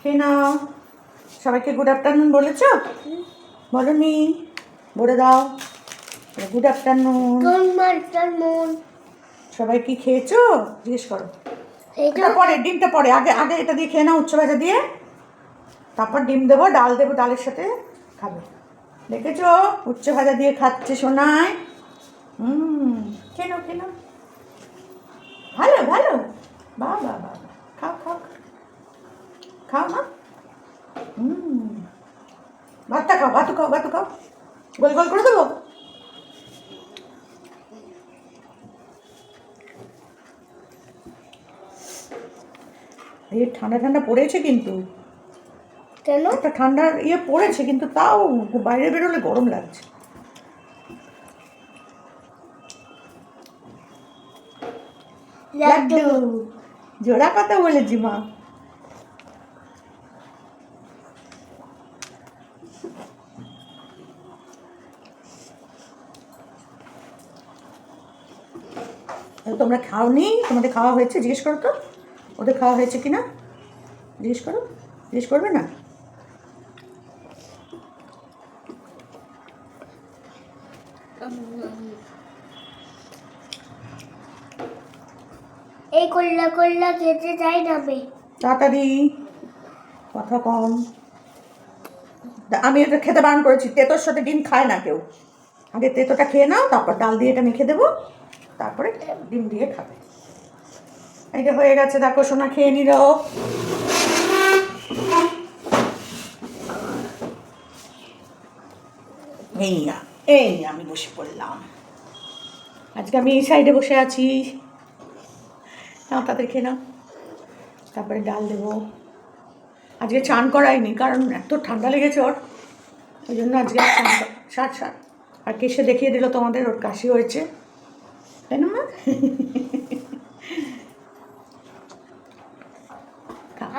খেয়ে নাও। সবাইকে good afternoon বলেছ? বলনি বলে দাও। গুড আফটারনুন সবাই কি খেয়েছো? জিজ্ঞেস করো। এটা পরে ডিমটা পরে। আগে আগে এটা দিয়ে খেয়ে নাও উচ্চ ভাজা দিয়ে। তারপর ডিম দেবো ডাল দেবো ডালের সাথে খাবে। দেখেছ? উচ্চ ভাজা দিয়ে খাচ্ছে সোনায়। হুম কেন কেন ভালো ভালো। বা বা বা। খাও না হুম। ভাতটা খাও ভাতু খাও ভাতু খাও। গোল গোল করে দেবো? এই ঠান্ডা ঠান্ডা পড়েছে কিন্তু। কেন? একটা ঠান্ডার ইয়ে পড়েছে কিন্তু তাও বাইরে বেরোলে গরম লাগছে। লাড্ডু। জোড়া কথা বলেছি মা। তোমরা খাওনি তোমাদের খাওয়া হয়েছে? জিজ্ঞেস করো তো। ওদের খাওয়া হয়েছে কি না জিজ্ঞেস করো। জিজ্ঞেস করবে না? এই কল্লা কল্লা খেতে চাই না তাড়াতাড়ি। কথা কম। আমি এটা খেতে বারণ করেছি। তেতোর সাথে ডিম খায় না কেউ। আগে তেতোটা খেয়ে নাও তারপর ডাল দিয়ে এটা মেখে দেবো। তারপরে ডিম দিয়ে খাবে। এইটা হয়ে গেছে, দেখো সোনা, খেয়ে নিল। এই এই আমি বসে পড়লাম। আজকে আমি এই সাইডে বসে আছি। নাও, তাদের খেয়ে নাও। তারপরে ডাল দেবো। আজকে চান করাইনি, কারণ এত ঠান্ডা লেগেছে ওর। ওই জন্য আজকে ষাট ষাট আর কেসে দেখিয়ে দিল তোমাদের, ওর কাশি হয়েছে। তাই না মা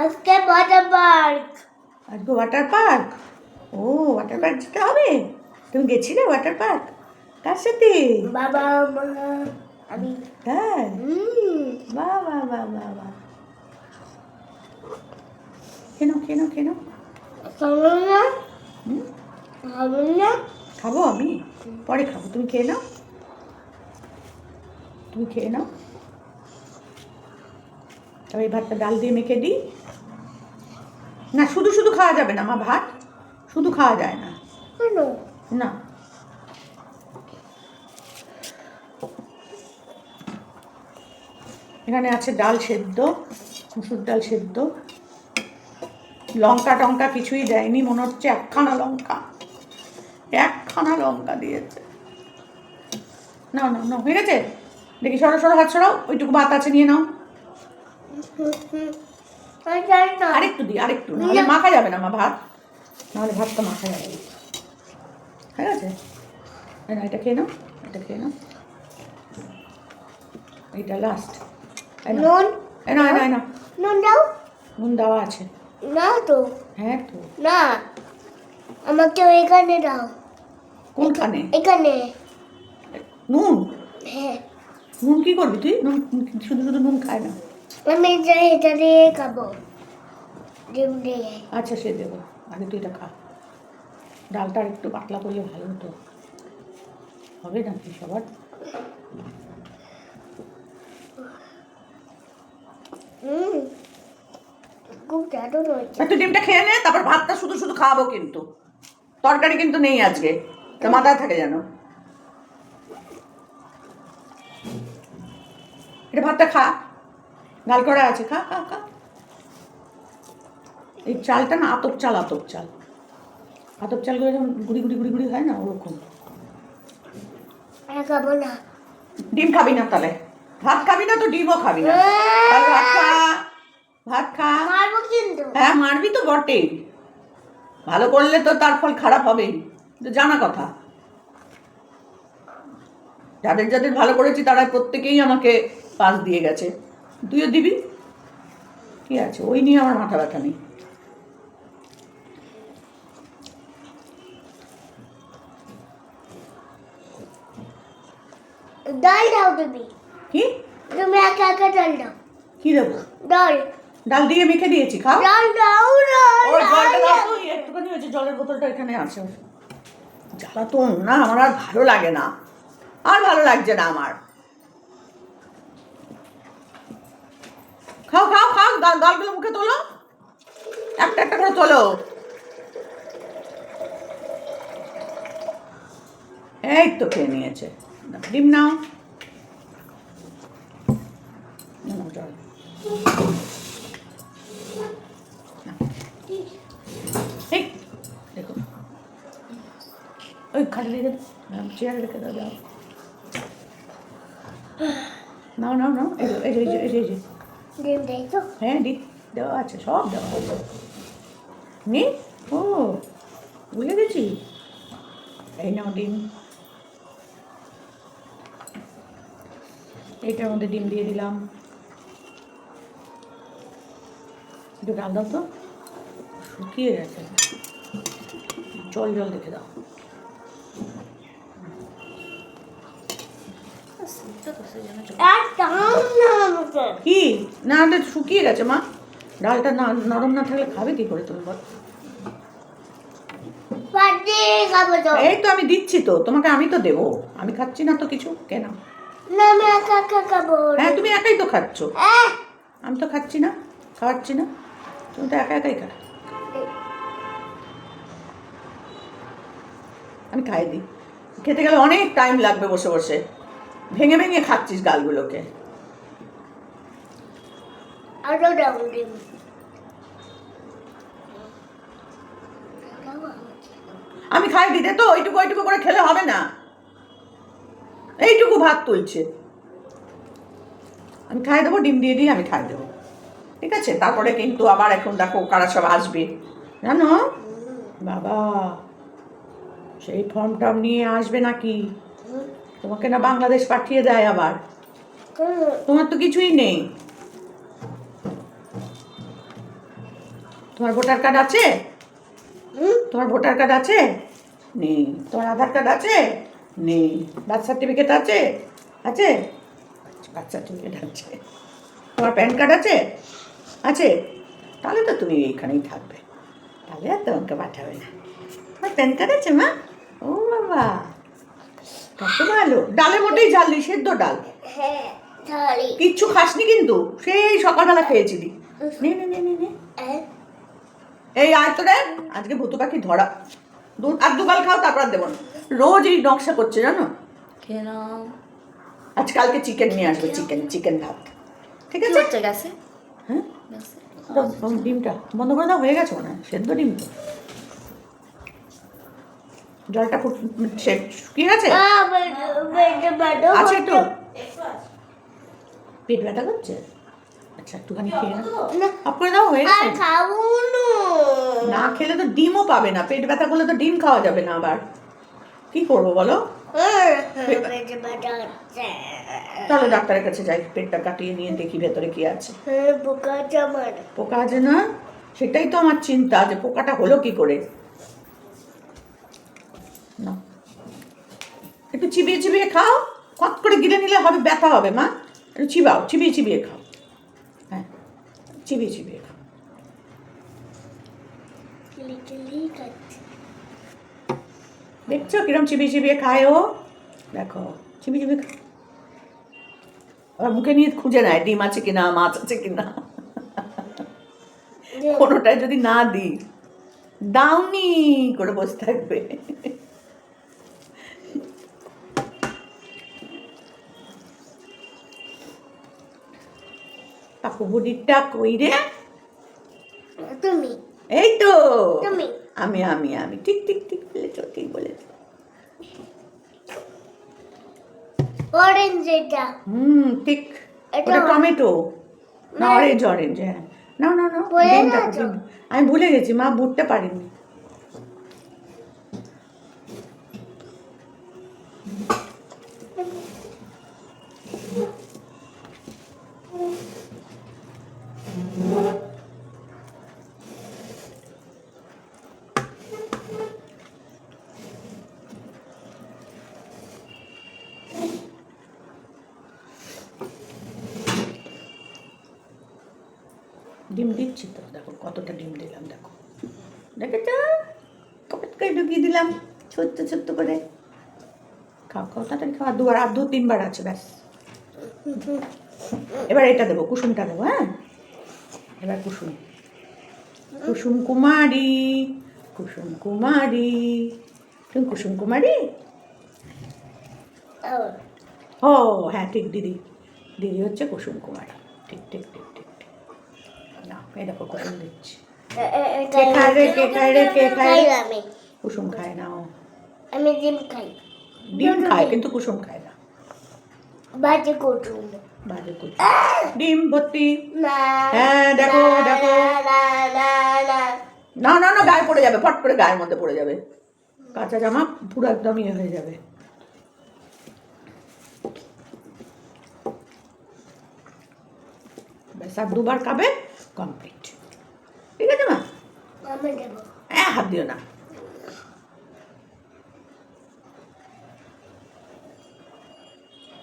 আজকে বাজার পার্ক আজকে ওয়াটার পার্ক ও ওয়াটার পার্ক যেতে হবে তুমি গেছিলে ওয়াটার পার্ক কার সাথে বাবা মা আমি তাই হুম বাহ বাহ বাহ বাহ বাহ কেন কেন কেন খাব না খাব আমি পরে খাব তুমি খেয়ে নাও তুমি খেয়ে নাও। তবে এই ভাতটা ডাল দিয়ে মেখে দিই। না শুধু শুধু খাওয়া যাবে না মা ভাত শুধু খাওয়া যায় না। না। এখানে আছে ডাল সেদ্ধ মুসুর ডাল সেদ্ধ। লঙ্কা টঙ্কা কিছুই দেয়নি মনে হচ্ছে একখানা লঙ্কা। একখানা লঙ্কা দিয়েছে। না না না হয়ে গেছে? দেখি সরো সরো হাত সরাও ওইটুকু ভাত আছে নিয়ে নাও। না আরেকটু দিই আরেকটু নাহলে মাখা যাবে না মা ভাত। নাহলে ভাতটা মাখা যাবে না। ঠিক আছে নাও, এটা খেয়ে নাও এটা খেয়ে নাও। এইটা লাস্ট নুন? না এই না নুন দাও। নুন দেওয়া আছে। না তো। হ্যাঁ তো। না। আমাকে এখানে দাও। কোনখানে? এখানে। নুন? নুন কি করবি তুই? নুন শুধু শুধু নুন খায় না। আমি এটা এটা দিয়ে খাব। ডিম দিয়ে। আচ্ছা সে দেবো। আগে তুই এটা খা। ডালটা একটু পাতলা করলে ভালো হতো। হবে না নাকি সবার? খুব একটু ডিমটা খেয়ে নে তারপর ভাতটা শুধু শুধু খাওয়াবো কিন্তু। তরকারি কিন্তু নেই আজকে। তো মাথায় থাকে যেন। এটা ভাতটা খা। ডাল করা আছে খা খা খা। এই চালটা না আতপ চাল আতপ চাল। আতপ চালগুলো যেমন গুড়ি গুড়ি গুড়ি গুড়ি হয় না ওরকম। খাব না। ডিম খাবি না তাহলে। ভাত খাবি না তো ডিমও খাবি না। তাহলে ভাত খা। ভাত খা। মারবো কিন্তু। হ্যাঁ মারবি তো বটেই। ভালো করলে তো তার ফল খারাপ হবেই। তো জানা কথা। যাদের যাদের ভালো করেছি তারা প্রত্যেকেই আমাকে পাস দিয়ে গেছে। তুইও দিবি? কি আছে? ওই নিয়ে আমার মাথা ব্যথা নেই। ডাল দাও তুমি কি? তুমি একা একা ডাল দাও। কি দেবো? ডাল। ডাল দিয়ে মেখে দিয়েছি খাও। ডাল দাও ওর একটুখানি হয়েছে জলের বোতলটা এখানে আছে। জ্বালা তো না আমার আর ভালো লাগে না। আর ভালো লাগছে না আমার। খাও খাও খাও ডাল ডালগুলো মুখে তোলো। একটা একটা করে তোলো। এই তো খেয়ে নিয়েছে। ডিম নাও। দেখো। ওই খাটে রেখে দাও। চেয়ারে রেখে দাও নাও নাও নাও এই এই যে, এই যে। ডিম দেই তো হ্যাঁ দি দেওয়া আছে সব দেওয়া নি ও বুঝে গেছি। এই নাও ডিম। এইটার মধ্যে ডিম দিয়ে দিলাম। একটু ডাল দাও তো। শুকিয়ে গেছে। জল জল দেখে দাও আর দাও না আমাকে কি? না ওটা শুকিয়ে গেছে, মা। ডালটা না, নরম না থাকলে খাবে কি করে তুমি এই তো আমি দিচ্ছি তো, তোমাকে আমি তো দেবো। আমি খাচ্ছি না তো কিছু কেন হ্যাঁ তুমি একাই তো খাচ্ছ! আমি তো খাচ্ছি না, খাওয়াচ্ছি না। তুমি তো একা একাই খা আমি খাই দিই খেতে গেলে অনেক টাইম লাগবে বসে বসে। ভেঙে ভেঙে খাচ্ছিস গালগুলোকে। আরও আমি খাই দিতে তো ওইটুকু ওইটুকু করে খেলে হবে না। এইটুকু ভাত তুলছে। আমি খাই দেবো ডিম দিয়ে দিয়ে আমি খাই দেবো। ঠিক আছে? তারপরে কিন্তু আবার এখন দেখো কারা সব আসবে। জানো? বাবা সেই ফর্ম টর্ম নিয়ে আসবে নাকি? তোমাকে না বাংলাদেশ পাঠিয়ে দেয় আবার। তোমার তো কিছুই নেই। তোমার ভোটার কার্ড আছে? তোমার ভোটার কার্ড আছে? নেই। তোমার আধার কার্ড আছে? নেই। বার্থ সার্টিফিকেট আছে? আছে? বার্থ সার্টিফিকেট আছে। তোমার প্যান কার্ড আছে? আছে। তাহলে তো তুমি এইখানেই থাকবে। তাহলে আর তোমাকে পাঠাবে না। তোমার প্যান কার্ড আছে মা? ও বাবা। কত ভালো ডালে মোটেই ঝাল সেদ্ধ ডাল। হ্যাঁ কিচ্ছু খাসনি কিন্তু? সেই সকালবেলা খেয়েছিলি। নে নে নে নে নে। এই আয় তো রে আজকে ভুতু পাখি ধরা। দু আর দুগাল খাও তারপর আর দেবো না। রোজ এই নকশা করছে জানো? কেন? আজ কালকে চিকেন নিয়ে আসবে চিকেন চিকেন ভাত। ঠিক আছে? হচ্ছে গেছে? হ্যাঁ? ডিমটা। বন্ধ করে দাও হয়ে গেছে মনে হয়। সেদ্ধ ডিম তো। জলটা ফুট শুকিয়ে গেছে? আছে একটু? পেট ব্যথা করছে? আচ্ছা একটুখানি খেয়ে না, করে দাও হয়ে না। খেলে তো ডিমও পাবে না। পেট ব্যথা করলে তো ডিম খাওয়া যাবে না আবার। কি করব বলো। তাহলে ডাক্তারের কাছে যাই পেটটা কাটিয়ে নিয়ে দেখি ভেতরে কি আছে। হ্যাঁ, পোকা আছে না? সেটাই তো আমার চিন্তা যে পোকাটা হলো কি করে? একটু চিবিয়ে চিবিয়ে খাও কত করে গিলে নিলে হবে ব্যথা হবে মা। একটু চিবাও চিবিয়ে চিবিয়ে খাও। হ্যাঁ চিবিয়ে চিবিয়ে খাও। দেখছ কিরম চিবিয়ে চিবিয়ে খায় ও? দেখো চিবিয়ে চিবিয়ে খাও আবার মুখে নিয়ে খুঁজে নেয় ডিম আছে কিনা মাছ আছে কিনা। কোনোটাই যদি না দিই দাউনি করে বসে থাকবে। পাকু বুড়িটা কই রে? তুমি। এই তো। তুমি। আমি আমি আমি। ঠিক ঠিক ঠিক বলেছ ঠিক বলেছ। অরেঞ্জ এটা হুম ঠিক। এটা টমেটো। না মানে অরেঞ্জ হ্যাঁ। অরেঞ্জ না না না আমি ভুলে গেছি মা বুঝতে পারিনি। Thank you. ডিম দিচ্ছি তো। দেখো কতটা ডিম দিলাম দেখো। দেখেছ? কপেট করে ঢুকিয়ে দিলাম ছোট্ট ছোট্ট করে। খাও খাও তাড়াতাড়ি খাওয়া দুবার আর দু তিনবার আছে ব্যাস। এবার এটা দেবো কুসুমটা দেবো হ্যাঁ? এবার কুসুম। কুসুম কুমারী কুসুম কুমারী। তুমি কুসুম কুমারী? ও হ্যাঁ ঠিক দিদি। দিদি হচ্ছে কুসুম কুমারী। ঠিক ঠিক ঠিক। কুসুম দিচ্ছি কে খায় রে, কে খায় রে, কে খায় আমি। কুসুম খায় না আমি ডিম খাই। ডিম খায় কিন্তু কুসুম খায় না। বাজে কুটুম বাজে কুসুম। ডিম ভর্তি। হ্যাঁ, দেখো, দেখো। না না না না না না গায়ে পড়ে যাবে ফট করে গায়ের মধ্যে পড়ে যাবে। কাঁচা জামা পুরো একদম ইয়ে হয়ে যাবে। ব্যাস আর দুবার খাবে? কমপ্লিট ঠিক আছে মা? হ্যাঁ হাত দিও না।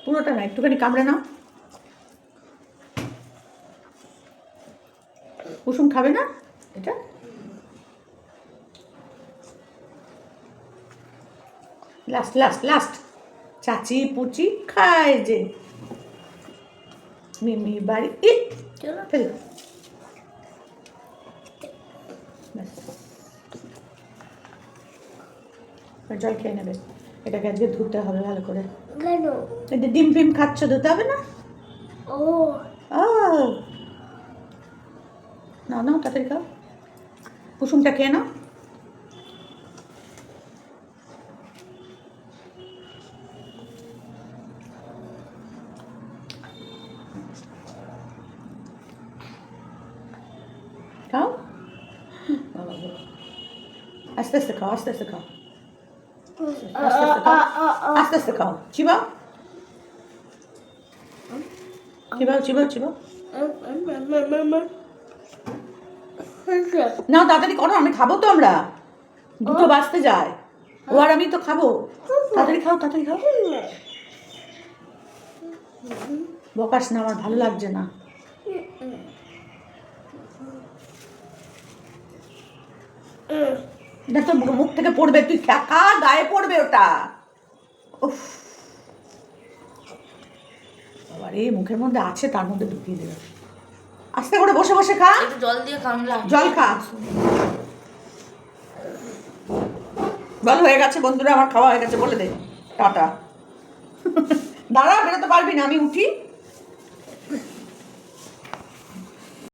পুরোটা না একটুখানি কামড়ে নাও। কুসুম খাবে না এটা? লাস্ট লাস্ট লাস্ট চাচি পুচি খায় যে। মিমি বাড়ি ই চলো। ফেল। জল খেয়ে নেবে। এটাকে আজকে ধুতে হবে ভালো করে। কেন? এই যে ডিম ফিম খাচ্ছ ধুতে হবে না? ও। ও। না নাও তাড়াতাড়ি খাও। কুসুমটা খেয়ে নাও। খাও? আস্তে আস্তে খাও আস্তে আস্তে খাও। আস্তে আস্তে খাও আস্তে আস্তে খাও চিবাও চিবাও চিবাও চিবাও না তাড়াতাড়ি করো আমি খাব তো আমরা। দুটো বাজতে যায়। ও আর আমি তো খাব। তাড়াতাড়ি খাও তাড়াতাড়ি খাও। বকাস না আমার ভালো লাগছে না। এটা তো মুখ থেকে পড়বে তুই খা, গায়ে পড়বে ওটা। উফ। বাবা রে মুখের মধ্যে আছে তার মধ্যে ঢুকিয়ে দেবে আস্তে করে বসে বসে খা। জল দিয়ে কামলাম জল খা। বল হয়ে গেছে বন্ধুরা আমার খাওয়া হয়ে গেছে বলে দে। টাটা। দাঁড়া বেরোতে পারবি না আমি উঠি।